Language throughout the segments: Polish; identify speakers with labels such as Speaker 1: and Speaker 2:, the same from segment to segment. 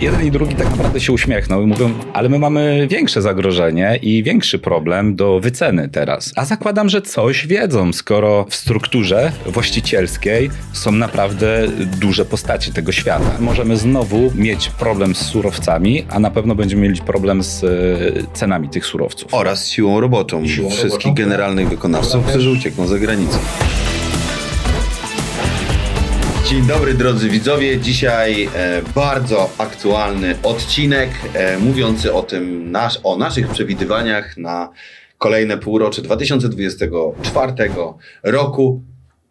Speaker 1: Jeden i drugi tak naprawdę się uśmiechnął i mówią, ale my mamy większe zagrożenie i większy problem do wyceny teraz. A zakładam, że coś wiedzą, skoro w strukturze właścicielskiej są naprawdę duże postaci tego świata. Możemy znowu mieć problem z surowcami, a na pewno będziemy mieli problem z e, cenami tych surowców.
Speaker 2: Oraz siłą roboczą
Speaker 1: Siłą
Speaker 2: wszystkich
Speaker 1: roboczą.
Speaker 2: generalnych wykonawców, którzy uciekną za granicę. Dzień dobry drodzy widzowie. Dzisiaj e, bardzo aktualny odcinek e, mówiący o tym nasz, o naszych przewidywaniach na kolejne półrocze 2024 roku.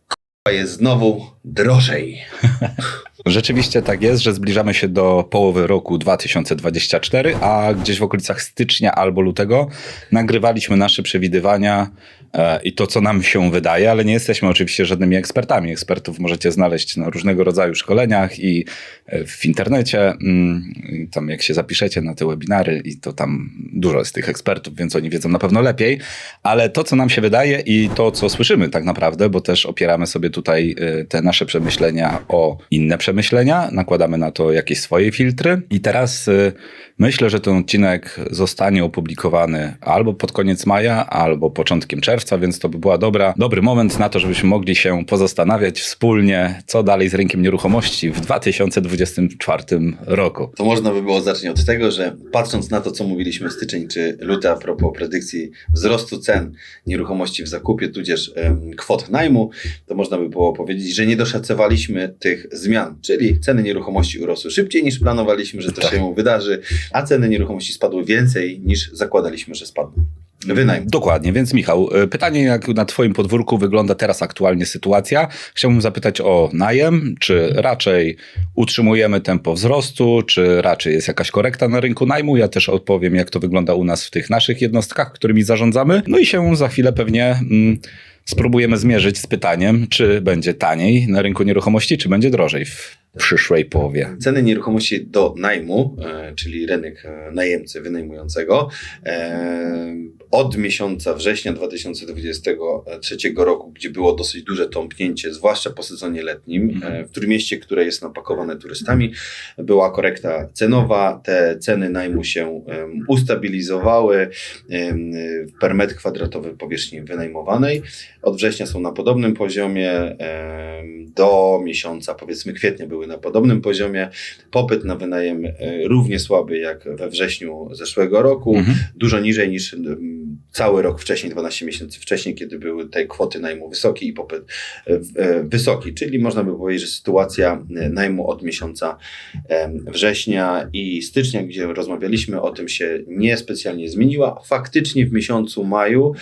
Speaker 2: K***a Jest znowu drożej.
Speaker 1: Rzeczywiście tak jest, że zbliżamy się do połowy roku 2024, a gdzieś w okolicach stycznia albo lutego nagrywaliśmy nasze przewidywania e, i to, co nam się wydaje, ale nie jesteśmy oczywiście żadnymi ekspertami. Ekspertów możecie znaleźć na różnego rodzaju szkoleniach i e, w internecie. Mm, Tam jak się zapiszecie na te webinary i to tam dużo jest tych ekspertów, więc oni wiedzą na pewno lepiej, ale to, co nam się wydaje i to, co słyszymy tak naprawdę, bo też opieramy sobie tutaj e, te nasze przemyślenia o inne przemyślenia, nakładamy na to jakieś swoje filtry. I teraz y, myślę, że ten odcinek zostanie opublikowany albo pod koniec maja, albo początkiem czerwca, więc to by była dobra, dobry moment na to, żebyśmy mogli się pozastanawiać wspólnie, co dalej z rynkiem nieruchomości w 2024 roku.
Speaker 2: To można by było zacząć od tego, że patrząc na to, co mówiliśmy styczeń czy luty a propos predykcji wzrostu cen nieruchomości w zakupie, tudzież kwot najmu, to można by było powiedzieć, że nie doszacowaliśmy tych zmian, czyli ceny nieruchomości urosły szybciej niż planowaliśmy, że to
Speaker 1: Tak.
Speaker 2: się wydarzy, a ceny nieruchomości spadły więcej niż zakładaliśmy, że spadną. Wynajm.
Speaker 1: Dokładnie, więc Michał, y, pytanie jak na twoim podwórku wygląda teraz aktualnie sytuacja. Chciałbym zapytać o najem, czy raczej utrzymujemy tempo wzrostu, czy raczej jest jakaś korekta na rynku najmu. Ja też odpowiem jak to wygląda u nas w tych naszych jednostkach, którymi zarządzamy. No i się za chwilę pewnie mm, spróbujemy zmierzyć z pytaniem, czy będzie taniej na rynku nieruchomości, czy będzie drożej w przyszłej połowie.
Speaker 2: Ceny nieruchomości do najmu, e, czyli rynek e, najemcy wynajmującego, e, od miesiąca września 2023 roku, gdzie było dosyć duże tąpnięcie, zwłaszcza po sezonie letnim,
Speaker 1: Mhm.
Speaker 2: w Trójmieście, które jest napakowane turystami, była korekta cenowa. Te ceny najmu się ustabilizowały per metr kwadratowy powierzchni wynajmowanej. Od września są na podobnym poziomie. Do miesiąca, powiedzmy kwietnia, były na podobnym poziomie. Popyt na wynajem e, równie słaby jak we wrześniu zeszłego roku
Speaker 1: Mhm.
Speaker 2: dużo niżej niż cały rok wcześniej, 12 miesięcy wcześniej, kiedy były te kwoty najmu wysokie i popyt e, e, wysoki. Czyli można by powiedzieć, że sytuacja e, najmu od miesiąca września i stycznia, gdzie rozmawialiśmy o tym, się niespecjalnie zmieniła. Faktycznie w miesiącu maju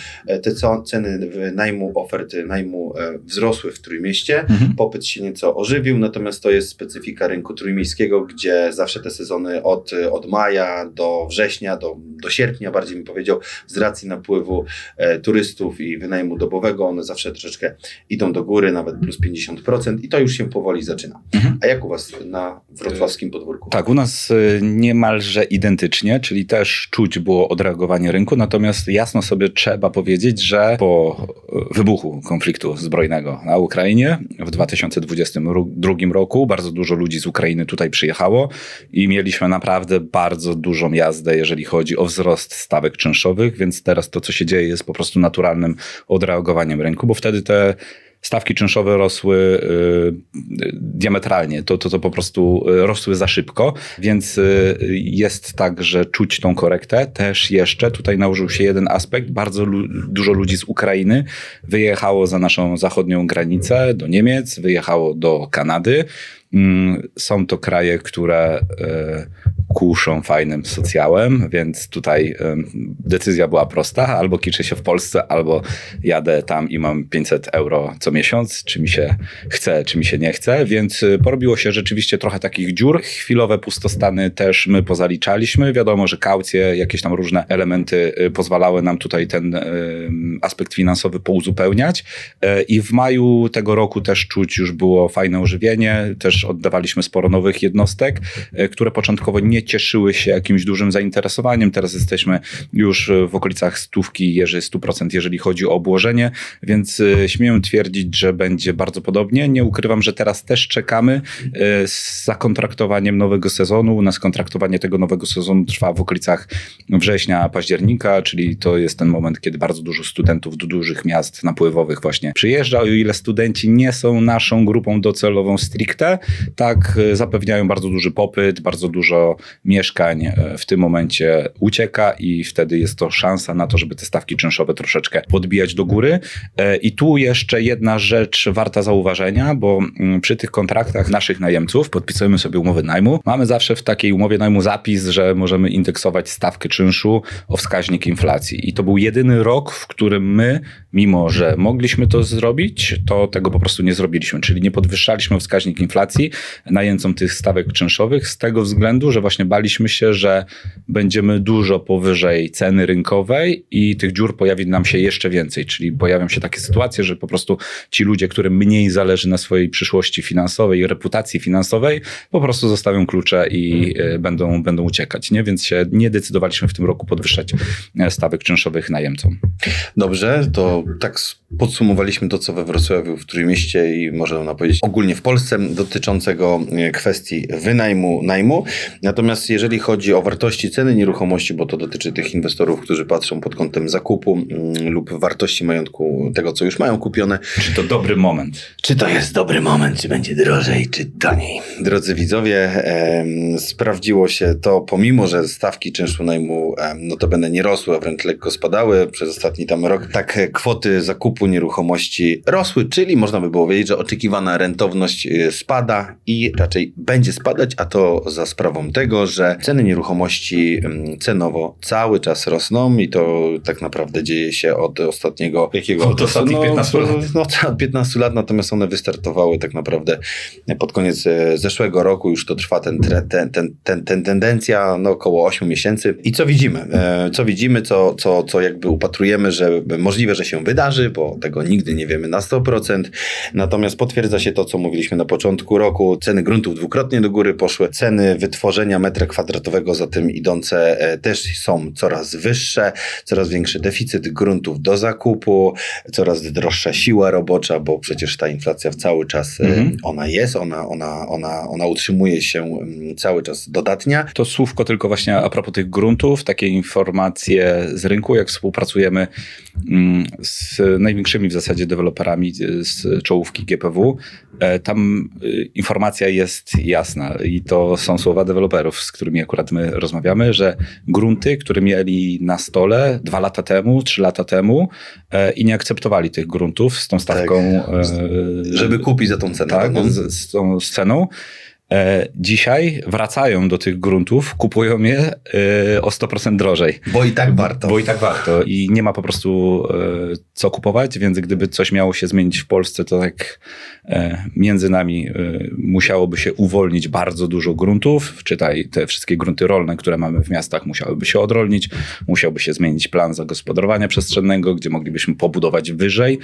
Speaker 2: te ceny najmu, oferty najmu wzrosły w Trójmieście
Speaker 1: Mhm.
Speaker 2: popyt się nieco ożywił, natomiast to jest specyfika rynku trójmiejskiego, gdzie zawsze te sezony od, od maja do września, do, do sierpnia bardziej bym powiedział, z racji napływu e, turystów i wynajmu dobowego, one zawsze troszeczkę idą do góry, nawet plus 50% i to już się powoli zaczyna.
Speaker 1: Mhm.
Speaker 2: A jak u Was na wrocławskim podwórku?
Speaker 1: Tak, u nas y, niemalże identycznie, czyli też czuć było odreagowanie rynku, natomiast jasno sobie trzeba powiedzieć, że po y, wybuchu konfliktu zbrojnego na Ukrainie w 2022 roku bardzo dużo ludzi z Ukrainy tutaj przyjechało i mieliśmy naprawdę bardzo dużą jazdę, jeżeli chodzi o wzrost stawek czynszowych, więc teraz to, co się dzieje, jest po prostu naturalnym odreagowaniem rynku, bo wtedy te stawki czynszowe rosły y, y, diametralnie, to, to, to po prostu y, rosły za szybko, więc y, jest tak, że czuć tą korektę. Też jeszcze tutaj nałożył się jeden aspekt, bardzo lu- dużo ludzi z Ukrainy wyjechało za naszą zachodnią granicę do Niemiec, wyjechało do Kanady. Mm, Są to kraje, które y, kuszą fajnym socjałem, więc tutaj decyzja była prosta, albo kiczę się w Polsce, albo jadę tam i mam 500 euro co miesiąc, czy mi się chce, czy mi się nie chce, więc y, porobiło się rzeczywiście trochę takich dziur. Chwilowe pustostany też my pozaliczaliśmy. Wiadomo, że kaucje, jakieś tam różne elementy y, pozwalały nam tutaj ten aspekt finansowy pouzupełniać E, i w maju tego roku też czuć już było fajne ożywienie, też oddawaliśmy sporo nowych jednostek, e, które początkowo nie cieszyły się jakimś dużym zainteresowaniem. Teraz jesteśmy już w okolicach stówki, jeżeli 100%, jeżeli chodzi o obłożenie, więc y, śmiem twierdzić, że będzie bardzo podobnie. Nie ukrywam, że teraz też czekamy y, z zakontraktowaniem nowego sezonu. U nas kontraktowanie tego nowego sezonu trwa w okolicach września, października, czyli to jest ten moment, kiedy bardzo dużo studentów do dużych miast napływowych właśnie przyjeżdża. O ile studenci nie są naszą grupą docelową stricte, tak zapewniają bardzo duży popyt, bardzo dużo mieszkań y, w tym momencie ucieka i wtedy jest to szansa na to, żeby te stawki czynszowe troszeczkę podbijać do góry. E, I tu jeszcze jedna rzecz warta zauważenia, bo mm, przy tych kontraktach naszych najemców podpisujemy sobie umowy najmu. Mamy zawsze w takiej umowie najmu zapis, że możemy indeksować stawkę czynszu o wskaźnik inflacji. I to był jedyny rok, w którym my, mimo że mogliśmy to zrobić, to tego po prostu nie zrobiliśmy. Czyli nie podwyższaliśmy wskaźnik inflacji najemcom tych stawek czynszowych z tego względu, że właśnie baliśmy się, że będziemy dużo powyżej ceny rynkowej i tych dziur pojawi nam się jeszcze więcej. Czyli pojawią się takie sytuacje, że po prostu ci ludzie, którym mniej zależy na swojej przyszłości finansowej i reputacji finansowej, po prostu zostawią klucze i e, będą, będą uciekać. Nie? Więc się nie decydowaliśmy w tym roku podwyższać e, stawek czynszowych najemcom.
Speaker 2: Dobrze, to tak podsumowaliśmy to, co we Wrocławiu, w Trójmieście i można powiedzieć ogólnie w Polsce dotyczącego e, kwestii wynajmu, najmu. Natomiast jeżeli chodzi o wartości ceny nieruchomości, bo to dotyczy tych inwestorów, którzy patrzą pod kątem zakupu mm, lub wartości majątku tego, co już mają kupione,
Speaker 1: Czy to dobry moment?
Speaker 2: czy to jest dobry moment, czy będzie drożej, czy taniej? Drodzy widzowie, em, sprawdziło się to, pomimo że stawki czynszu najmu em, notabene nie rosły, a wręcz lekko spadały przez ostatni tam rok, tak e, kwoty zakupu nieruchomości rosły, czyli można by było powiedzieć, że oczekiwana rentowność e, spada i raczej będzie spadać, a to za sprawą tego, że ceny nieruchomości em, cenowo cały czas rosną i to tak naprawdę dzieje się od ostatniego jakiego
Speaker 1: Od ostatnich 15 lat.
Speaker 2: no, od 15 lat, natomiast one wystartowały tak naprawdę pod koniec e, zeszłego roku. Już to trwa ten, ten, ten, ten, ten tendencja no, około 8 miesięcy. I co widzimy? E, Co widzimy, co, co, co jakby upatrujemy, że możliwe, że się wydarzy, bo tego nigdy nie wiemy na 100%. Natomiast potwierdza się to, co mówiliśmy na początku roku. Ceny gruntów dwukrotnie do góry poszły. Ceny wytworzenia metra kwadratowego za tym idące e, też są coraz wyższe. Coraz większy deficyt gruntów do zakupu, coraz droższa siła robocza, bo przecież ta inflacja w cały czas e,
Speaker 1: Mhm.
Speaker 2: ona jest, ona, ona, ona, ona utrzymuje się mm, cały czas dodatnia.
Speaker 1: To słówko tylko właśnie a propos tych gruntów, takie informacje z rynku, jak współpracujemy mm, z największymi w zasadzie deweloperami y, z czołówki GPW. e, Tam y, informacja jest jasna i to są słowa deweloperów, z którymi akurat my rozmawiamy, że grunty, które mieli na stole dwa lata temu, trzy lata temu e, i nie akceptowali tych gruntów z tą stawką. e,
Speaker 2: Żeby kupić za tą cenę.
Speaker 1: tak,
Speaker 2: no.
Speaker 1: z, z tą sceną. E, dzisiaj wracają do tych gruntów, kupują je e, o 100% drożej.
Speaker 2: Bo i tak warto.
Speaker 1: Bo i tak warto. I nie ma po prostu e, co kupować, więc gdyby coś miało się zmienić w Polsce, to tak między nami musiałoby się uwolnić bardzo dużo gruntów. Czytaj, te wszystkie grunty rolne, które mamy w miastach, musiałyby się odrolnić. Musiałby się zmienić plan zagospodarowania przestrzennego, gdzie moglibyśmy pobudować wyżej,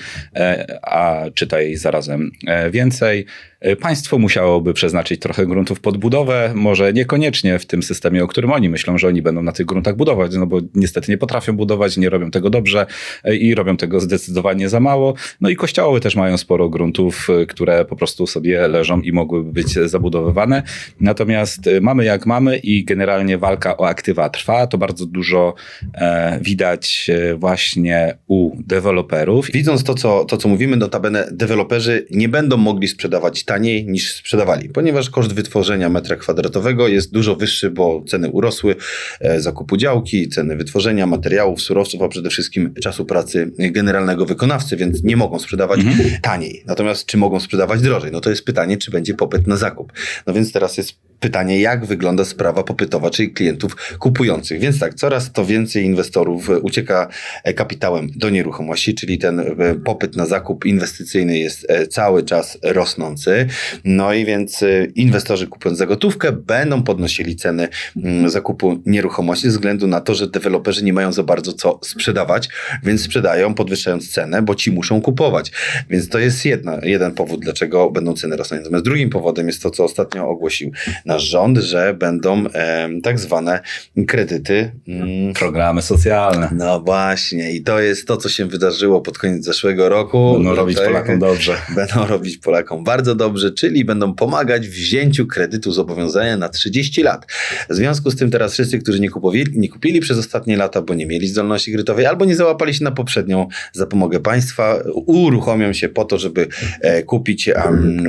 Speaker 1: a czytaj zarazem więcej. E, Państwo musiałoby przeznaczyć trochę gruntów pod budowę, może niekoniecznie w tym systemie, o którym oni myślą, że oni będą na tych gruntach budować, no bo niestety nie potrafią budować, nie robią tego dobrze e, i robią tego zdecydowanie za mało. No i kościoły też mają sporo gruntów, e, które po prostu sobie leżą i mogłyby być zabudowywane. Natomiast mamy jak mamy i generalnie walka o aktywa trwa. To bardzo dużo e, widać właśnie u deweloperów.
Speaker 2: Widząc to co, to, co mówimy, notabene deweloperzy nie będą mogli sprzedawać taniej niż sprzedawali, ponieważ koszt wytworzenia metra kwadratowego jest dużo wyższy, bo ceny urosły, e, zakupu działki, ceny wytworzenia materiałów, surowców, a przede wszystkim czasu pracy generalnego wykonawcy, więc nie mogą sprzedawać taniej. Natomiast czy mogą sprzedawać drożej? No to jest pytanie, czy będzie popyt na zakup. No więc teraz jest pytanie, jak wygląda sprawa popytowa, czyli klientów kupujących. Więc tak, coraz to więcej inwestorów e, ucieka e, kapitałem do nieruchomości, czyli ten e, popyt na zakup inwestycyjny jest cały czas rosnący. No i więc inwestorzy kupując za gotówkę będą podnosili ceny mm, zakupu nieruchomości ze względu na to, że deweloperzy nie mają za bardzo co sprzedawać, więc sprzedają podwyższając cenę, bo ci muszą kupować. Więc to jest jedna, jeden powód, dlaczego będą ceny rosnąć. Natomiast drugim powodem jest to, co ostatnio ogłosił nasz rząd, że będą em, tak zwane kredyty. mm,
Speaker 1: Programy socjalne.
Speaker 2: No właśnie, i to jest to, co się wydarzyło pod koniec zeszłego roku.
Speaker 1: Będą robić
Speaker 2: Tak,
Speaker 1: Polakom dobrze.
Speaker 2: Będą robić Polakom bardzo dobrze, czyli będą pomagać w wzięciu kredytu zobowiązania na 30 lat. W związku z tym teraz wszyscy, którzy nie kupowali, nie kupili przez ostatnie lata, bo nie mieli zdolności kredytowej, albo nie załapali się na poprzednią zapomogę państwa, uruchomią się po to, żeby e, kupić,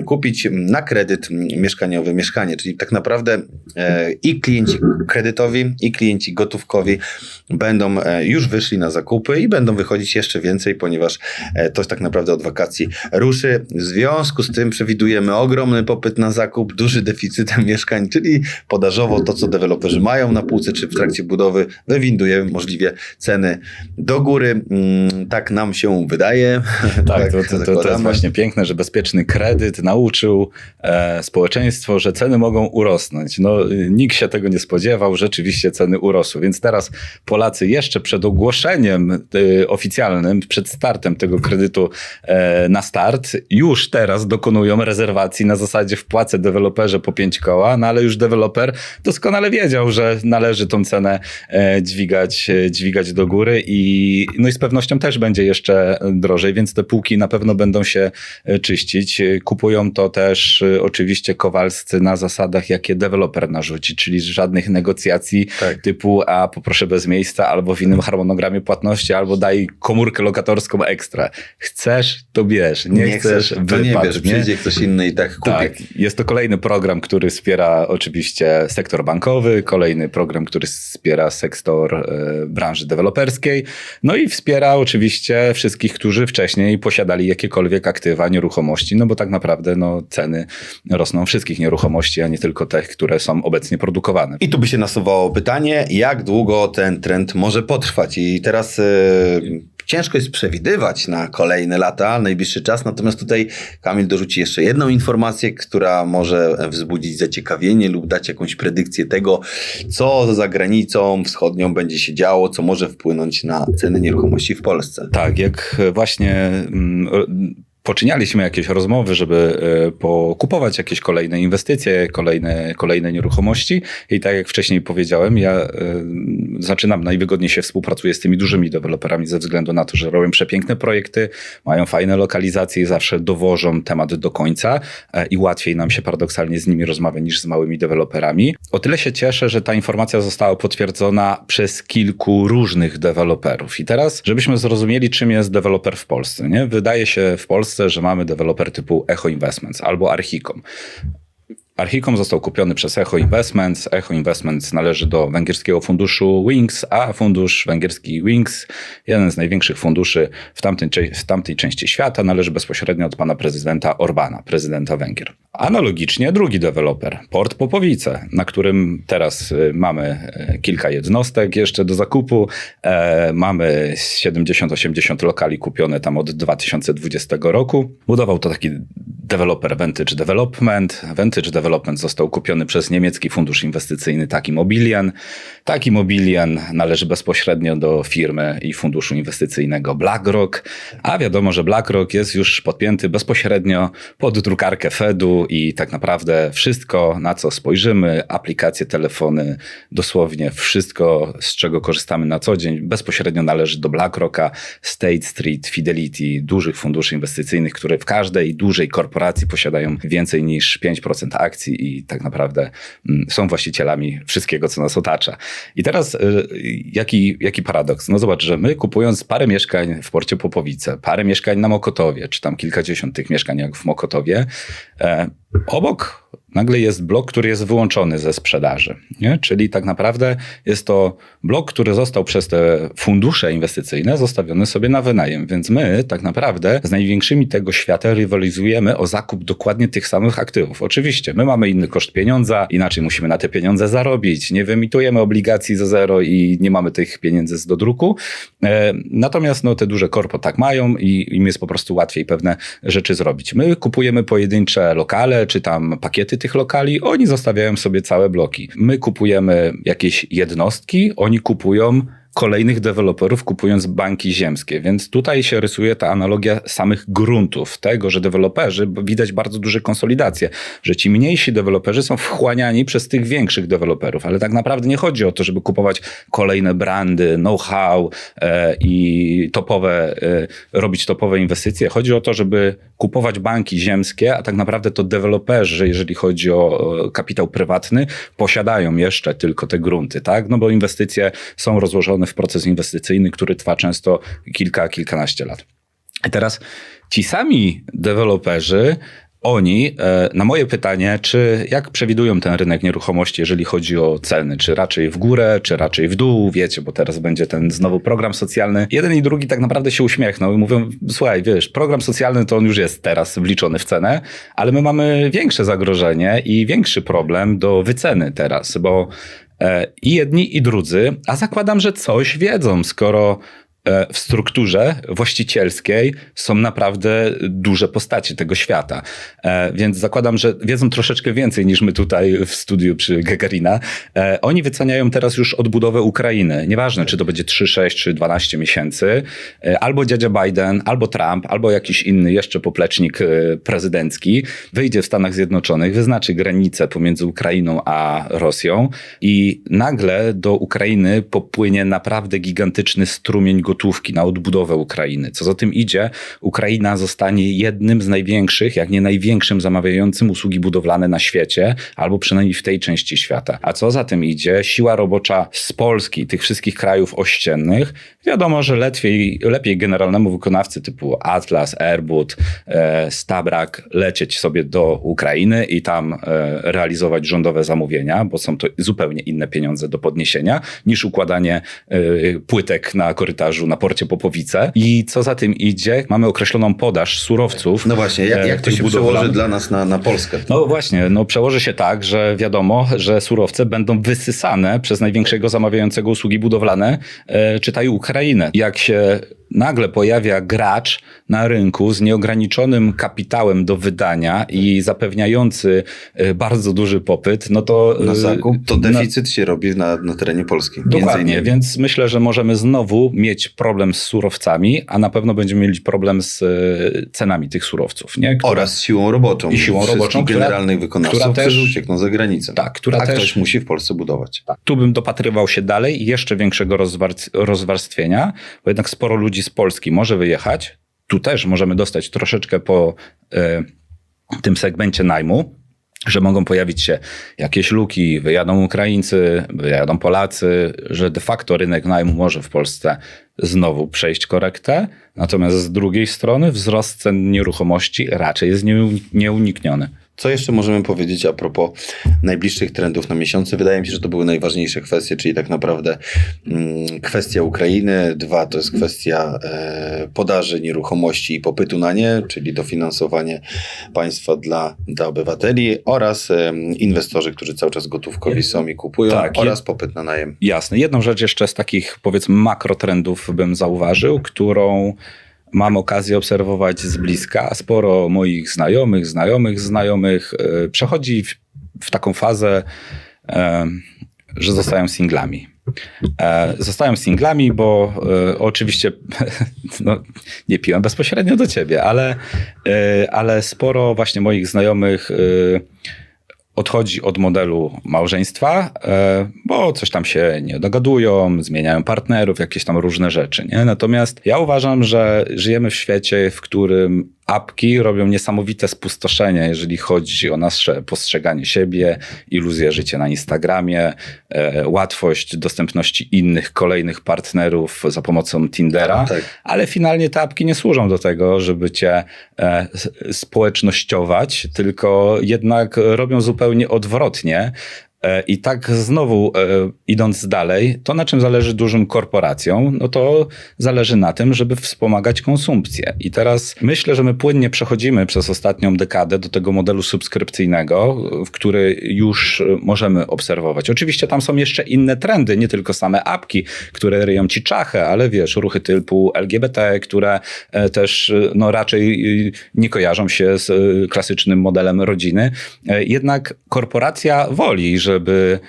Speaker 2: kupić na kredyt mieszkaniowy mieszkanie. Czyli tak naprawdę e, i klienci kredytowi, i klienci gotówkowi będą e, już wyszli na zakupy i będą wychodzić jeszcze więcej, ponieważ e, to tak naprawdę od wakacji ruszy. W związku z tym przewidujemy ogromny popyt na zakup, duży deficyt mieszkań, czyli podażowo to, co deweloperzy mają na półce czy w trakcie budowy, wywinduje możliwie ceny do góry. Mm, Tak nam się wydaje.
Speaker 1: Tak, to, to, to, to jest właśnie piękne, że bezpieczny kredyt nauczył e, społeczeństwo, że ceny mogą urosnąć. No, y, nikt się tego nie spodziewał, rzeczywiście ceny urosły. Więc teraz Polacy jeszcze przed ogłoszeniem y, oficjalnym, przed startem tego kredytu e, na start, już teraz dokonują rezerwacji na zasadzie wpłacę deweloperze po pięć koła, no ale już deweloper doskonale wiedział, że należy tą cenę e, dźwigać, e, dźwigać do góry i, no i z pewnością też będzie jeszcze drożej, więc te półki na pewno będą się czyścić. Kupują to też oczywiście kowalscy na zasadach, jakie deweloper narzuci, czyli żadnych negocjacji
Speaker 2: Tak.
Speaker 1: typu a poproszę bez miejsca, albo w innym harmonogramie płatności, albo daj komórkę lokatorską ekstra. Chcesz, to bierz. Nie, chcesz,
Speaker 2: to nie
Speaker 1: wypad,
Speaker 2: bierz, przyjdzie ktoś inny i tak kupi.
Speaker 1: tak, jest to kolejny program, który wspiera oczywiście sektor bankowy, kolejny program, który wspiera sektor e, branży deweloperskiej, no i wspiera oczywiście wszystkich, którzy wcześniej posiadali jakiekolwiek aktywa, nieruchomości, no bo tak naprawdę no, ceny rosną wszystkich nieruchomości, a nie tylko tych, które są obecnie produkowane.
Speaker 2: I tu by się nasuwało pytanie, jak długo ten trend może potrwać? I teraz e, ciężko jest przewidywać na kolejne lata, najbliższy czas, natomiast tutaj Kamil dorzuci jeszcze jedną informację, która może wzbudzić zaciekawienie lub dać jakąś predykcję tego, co za granicą wschodnią będzie się działo, co może wpłynąć na ceny nieruchomości w Polsce.
Speaker 1: Tak, jak właśnie mm, poczynialiśmy jakieś rozmowy, żeby e, pokupować jakieś kolejne inwestycje, kolejne, kolejne nieruchomości i tak jak wcześniej powiedziałem, ja e, zaczynam, najwygodniej się współpracuję z tymi dużymi deweloperami ze względu na to, że robią przepiękne projekty, mają fajne lokalizacje i zawsze dowożą temat do końca e, i łatwiej nam się paradoksalnie z nimi rozmawia niż z małymi deweloperami. O tyle się cieszę, że ta informacja została potwierdzona przez kilku różnych deweloperów. I teraz, żebyśmy zrozumieli, czym jest deweloper w Polsce. Nie? Wydaje się w Polsce, że mamy deweloper typu Echo Investments albo Archicom. Archicom został kupiony przez Echo Investments. Echo Investments należy do węgierskiego funduszu Wings, a fundusz węgierski Wings, jeden z największych funduszy w tamtej, w tamtej części świata, należy bezpośrednio od pana prezydenta Orbana, prezydenta Węgier. Analogicznie drugi deweloper, Port Popowice, na którym teraz y, mamy e, kilka jednostek jeszcze do zakupu. E, mamy 70-80 lokali kupione tam od 2020 roku. Budował to taki deweloper Vantage Development. Vantage Development został kupiony przez niemiecki fundusz inwestycyjny Taki Mobilian. Taki Mobilian należy bezpośrednio do firmy i funduszu inwestycyjnego BlackRock, a wiadomo, że BlackRock jest już podpięty bezpośrednio pod drukarkę Fedu i tak naprawdę wszystko, na co spojrzymy, aplikacje, telefony, dosłownie wszystko, z czego korzystamy na co dzień, bezpośrednio należy do BlackRocka, State Street, Fidelity, dużych funduszy inwestycyjnych, które w każdej dużej korporacji posiadają więcej niż 5% akcji i tak naprawdę mm, są właścicielami wszystkiego, co nas otacza. I teraz y, jaki, jaki paradoks? No zobacz, że my kupując parę mieszkań w porcie Popowice, parę mieszkań na Mokotowie, czy tam kilkadziesiąt tych mieszkań jak w Mokotowie, e, obok nagle jest blok, który jest wyłączony ze sprzedaży. Nie? Czyli tak naprawdę jest to blok, który został przez te fundusze inwestycyjne zostawiony sobie na wynajem. Więc my tak naprawdę z największymi tego świata rywalizujemy o zakup dokładnie tych samych aktywów. Oczywiście, my mamy inny koszt pieniądza, inaczej musimy na te pieniądze zarobić. Nie wyemitujemy obligacji za zero i nie mamy tych pieniędzy z dodruku. E, Natomiast no, te duże korpo tak mają i im jest po prostu łatwiej pewne rzeczy zrobić. My kupujemy pojedyncze lokale, czy tam pakiety tych lokali, oni zostawiają sobie całe bloki. My kupujemy jakieś jednostki, oni kupują kolejnych deweloperów, kupując banki ziemskie. Więc tutaj się rysuje ta analogia samych gruntów, tego, że deweloperzy, widać bardzo duże konsolidacje, że ci mniejsi deweloperzy są wchłaniani przez tych większych deweloperów, ale tak naprawdę nie chodzi o to, żeby kupować kolejne brandy, know-how e, i topowe, e, robić topowe inwestycje. Chodzi o to, żeby kupować banki ziemskie, a tak naprawdę to deweloperzy, jeżeli chodzi o kapitał prywatny, posiadają jeszcze tylko te grunty, tak? No bo inwestycje są rozłożone w proces inwestycyjny, który trwa często kilka, kilkanaście lat. I teraz ci sami deweloperzy oni, e, na moje pytanie, czy jak przewidują ten rynek nieruchomości, jeżeli chodzi o ceny, czy raczej w górę, czy raczej w dół, wiecie, bo teraz będzie ten znowu program socjalny. Jeden i drugi tak naprawdę się uśmiechną i mówią, słuchaj, wiesz, program socjalny to on już jest teraz wliczony w cenę, ale my mamy większe zagrożenie i większy problem do wyceny teraz, bo i jedni, i drudzy, a zakładam, że coś wiedzą, skoro e, w strukturze właścicielskiej są naprawdę duże postacie tego świata. E, Więc zakładam, że wiedzą troszeczkę więcej niż my tutaj w studiu przy Gagarina. E, Oni wyceniają teraz już odbudowę Ukrainy. Nieważne, czy to będzie 3, 6 czy 12 miesięcy. E, Albo dziadzia Biden, albo Trump, albo jakiś inny jeszcze poplecznik e, prezydencki wyjdzie w Stanach Zjednoczonych, wyznaczy granicę pomiędzy Ukrainą a Rosją i nagle do Ukrainy popłynie naprawdę gigantyczny strumień gotówki na odbudowę Ukrainy. Co za tym idzie, Ukraina zostanie jednym z największych, jak nie największym zamawiającym usługi budowlane na świecie, albo przynajmniej w tej części świata. A co za tym idzie, siła robocza z Polski, tych wszystkich krajów ościennych, wiadomo, że lepiej, lepiej generalnemu wykonawcy typu Atlas, Airbud, e, Stabrak lecieć sobie do Ukrainy i tam e, realizować rządowe zamówienia, bo są to zupełnie inne pieniądze do podniesienia niż układanie e, płytek na korytarzu na porcie Popowice. I co za tym idzie, mamy określoną podaż surowców.
Speaker 2: No właśnie, jak,
Speaker 1: e,
Speaker 2: jak to
Speaker 1: tych
Speaker 2: się
Speaker 1: budowlanych.
Speaker 2: przełoży dla nas na, na Polskę?
Speaker 1: No właśnie, no przełoży się tak, że wiadomo, że surowce będą wysysane przez największego zamawiającego usługi budowlane, e, czytaj Ukrainę. Jak się nagle pojawia gracz na rynku z nieograniczonym kapitałem do wydania i zapewniający e, bardzo duży popyt, no to...
Speaker 2: Na
Speaker 1: e,
Speaker 2: zakup to
Speaker 1: na-
Speaker 2: deficyt się robi na, na terenie Polski.
Speaker 1: Dokładnie, więc myślę, że możemy znowu mieć problem z surowcami, a na pewno będziemy mieli problem z e, cenami tych surowców. Nie? Które-
Speaker 2: Oraz siłą roboczą.
Speaker 1: I siłą roboczą, która-
Speaker 2: generalnych wykonawców,
Speaker 1: która też-
Speaker 2: którzy uciekną za granicę.
Speaker 1: Tak, która
Speaker 2: A
Speaker 1: też-
Speaker 2: ktoś musi w Polsce budować.
Speaker 1: Tak. Tu bym dopatrywał się dalej i jeszcze większego rozwar- rozwarstwienia, bo jednak sporo ludzi z Polski może wyjechać. Tu też możemy dostać troszeczkę po e, tym segmencie najmu, że mogą pojawić się jakieś luki, wyjadą Ukraińcy, wyjadą Polacy, że de facto rynek najmu może w Polsce znowu przejść korektę, natomiast z drugiej strony wzrost cen nieruchomości raczej jest nieuni- nieunikniony.
Speaker 2: Co jeszcze możemy powiedzieć a propos najbliższych trendów na miesiące? Wydaje mi się, że to były najważniejsze kwestie, czyli tak naprawdę mm, kwestia Ukrainy, dwa to jest kwestia e, podaży nieruchomości i popytu na nie, czyli dofinansowanie państwa dla, dla obywateli oraz e, inwestorzy, którzy cały czas gotówkowi są i kupują
Speaker 1: Tak,
Speaker 2: oraz popyt na najem.
Speaker 1: Jasne. Jedną rzecz jeszcze z takich, powiedzmy, makrotrendów bym zauważył, którą mam okazję obserwować z bliska. Sporo moich znajomych, znajomych, znajomych e, przechodzi w, w taką fazę, e, że zostają singlami. E, zostają singlami, bo oczywiście no, nie piłem bezpośrednio do ciebie, ale, ale sporo właśnie moich znajomych odchodzi od modelu małżeństwa, e, bo coś tam się nie dogadują, zmieniają partnerów, jakieś tam różne rzeczy. Nie? Natomiast ja uważam, że żyjemy w świecie, w którym apki robią niesamowite spustoszenie, jeżeli chodzi o nasze postrzeganie siebie, iluzję życia na Instagramie, e, łatwość dostępności innych, kolejnych partnerów za pomocą Tindera,
Speaker 2: Tak.
Speaker 1: ale finalnie te apki nie służą do tego, żeby cię e, społecznościować, tylko jednak robią zupełnie odwrotnie. E, I tak znowu e, idąc dalej, to na czym zależy dużym korporacjom, no to zależy na tym, żeby wspomagać konsumpcję. I teraz myślę, że my płynnie przechodzimy przez ostatnią dekadę do tego modelu subskrypcyjnego, w który już e, możemy obserwować. Oczywiście tam są jeszcze inne trendy, nie tylko same apki, które ryją ci czachę, ale wiesz, ruchy typu LGBT, które też no, raczej nie kojarzą się z klasycznym modelem rodziny. Jednak korporacja woli, żeby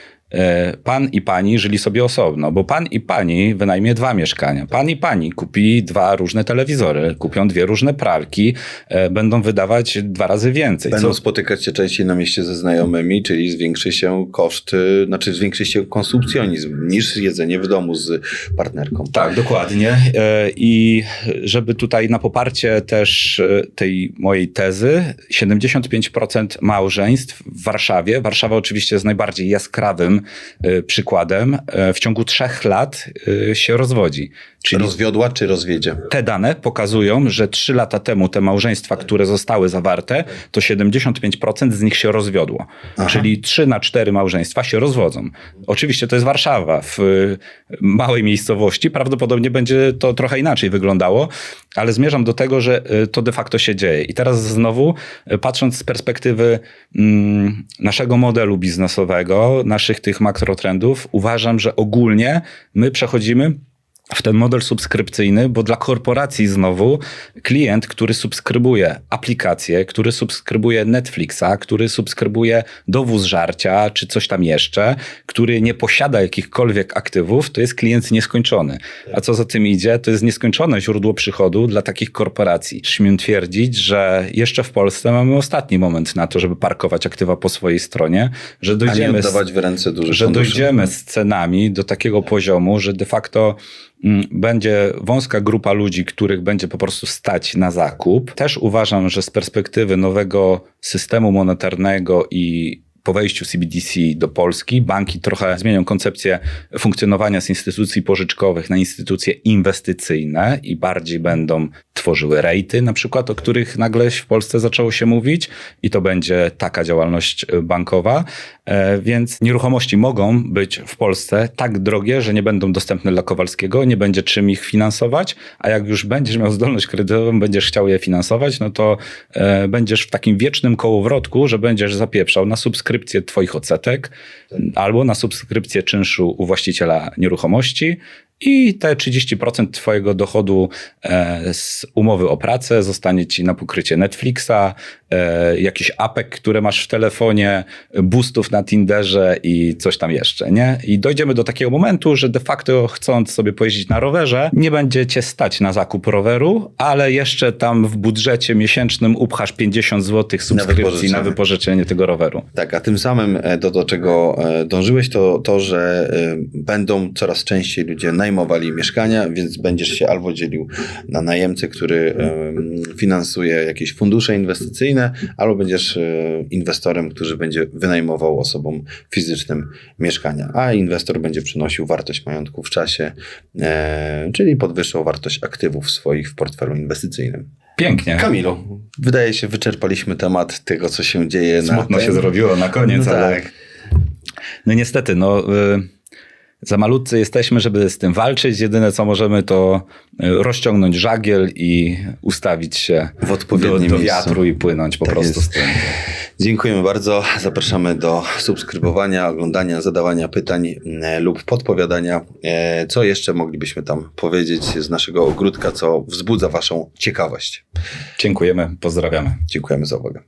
Speaker 1: pan i pani żyli sobie osobno, bo pan i pani wynajmie dwa mieszkania. Pan i pani kupi dwa różne telewizory, kupią dwie różne pralki, e, będą wydawać dwa razy więcej.
Speaker 2: Będą
Speaker 1: Co,
Speaker 2: spotykać się częściej na mieście ze znajomymi, czyli zwiększy się koszt, y, znaczy zwiększy się konsumpcjonizm niż jedzenie w domu z partnerką.
Speaker 1: Tak, dokładnie. E, I żeby tutaj na poparcie też e, tej mojej tezy, 75% małżeństw w Warszawie, Warszawa oczywiście jest najbardziej jaskrawym e, przykładem, e, w ciągu trzech lat e, się rozwodzi. Czyli
Speaker 2: Rozwiodła czy rozwiedzie?
Speaker 1: te dane pokazują, że trzy lata temu te małżeństwa, które zostały zawarte, to 75% z nich się rozwiodło.
Speaker 2: Aha.
Speaker 1: Czyli 3 na 4 małżeństwa się rozwodzą. Oczywiście to jest Warszawa. W y, małej miejscowości prawdopodobnie będzie to trochę inaczej wyglądało, ale zmierzam do tego, że y, to de facto się dzieje. I teraz znowu, y, patrząc z perspektywy mm, naszego modelu biznesowego, naszych tych makrotrendów, uważam, że ogólnie my przechodzimy w ten model subskrypcyjny, bo dla korporacji znowu klient, który subskrybuje aplikację, który subskrybuje Netflixa, który subskrybuje dowóz żarcia czy coś tam jeszcze, który nie posiada jakichkolwiek aktywów, to jest klient nieskończony. A co za tym idzie, to jest nieskończone źródło przychodu dla takich korporacji. Śmiem twierdzić, że jeszcze w Polsce mamy ostatni moment na to, żeby parkować aktywa po swojej stronie, że dojdziemy z że dojdziemy z cenami do takiego poziomu, że de facto będzie wąska grupa ludzi, których będzie po prostu stać na zakup. Też uważam, że z perspektywy nowego systemu monetarnego i po wejściu CBDC do Polski banki trochę zmienią koncepcję funkcjonowania z instytucji pożyczkowych na instytucje inwestycyjne i bardziej będą tworzyły rejty, na przykład, o których nagle w Polsce zaczęło się mówić, i to będzie taka działalność y, bankowa. E, Więc nieruchomości mogą być w Polsce tak drogie, że nie będą dostępne dla Kowalskiego, nie będzie czym ich finansować, a jak już będziesz miał zdolność kredytową, będziesz chciał je finansować, no to e, będziesz w takim wiecznym kołowrotku, że będziesz zapieprzał na subskrypcję twoich odsetek albo na subskrypcję czynszu u właściciela nieruchomości i te 30% twojego dochodu e, z umowy o pracę zostanie ci na pokrycie Netflixa, e, jakiś apek, które masz w telefonie, boostów na Tinderze i coś tam jeszcze, nie? I dojdziemy do takiego momentu, że de facto chcąc sobie pojeździć na rowerze, nie będzie cię stać na zakup roweru, ale jeszcze tam w budżecie miesięcznym upchasz 50 zł subskrypcji na
Speaker 2: wypożyczenie.
Speaker 1: wypożyczenie tego roweru.
Speaker 2: Tak, a tym samym e, do, do czego dążyłeś, to to, że będą coraz częściej ludzie najmowali mieszkania, więc będziesz się albo dzielił na najemcę, który finansuje jakieś fundusze inwestycyjne, albo będziesz e, inwestorem, który będzie wynajmował osobom fizycznym mieszkania, a inwestor będzie przynosił wartość majątku w czasie, e, czyli podwyższał wartość aktywów swoich w portfelu inwestycyjnym.
Speaker 1: Pięknie.
Speaker 2: Kamilu, wydaje się, wyczerpaliśmy temat tego, co się dzieje na
Speaker 1: Smutno
Speaker 2: tym.
Speaker 1: się zrobiło na koniec,
Speaker 2: No
Speaker 1: ale...
Speaker 2: tak.
Speaker 1: No niestety, no... Y- za malutcy jesteśmy, żeby z tym walczyć. Jedyne, co możemy, to y, rozciągnąć żagiel i ustawić się
Speaker 2: W
Speaker 1: do,
Speaker 2: odpowiednim
Speaker 1: do
Speaker 2: miejscu.
Speaker 1: wiatru i płynąć po
Speaker 2: Tak
Speaker 1: prostu
Speaker 2: jest.
Speaker 1: z tym.
Speaker 2: Dziękujemy bardzo. Zapraszamy do subskrybowania, oglądania, zadawania pytań e, lub podpowiadania. E, co jeszcze moglibyśmy tam powiedzieć z naszego ogródka, co wzbudza Waszą ciekawość?
Speaker 1: Dziękujemy, pozdrawiamy.
Speaker 2: Dziękujemy za uwagę.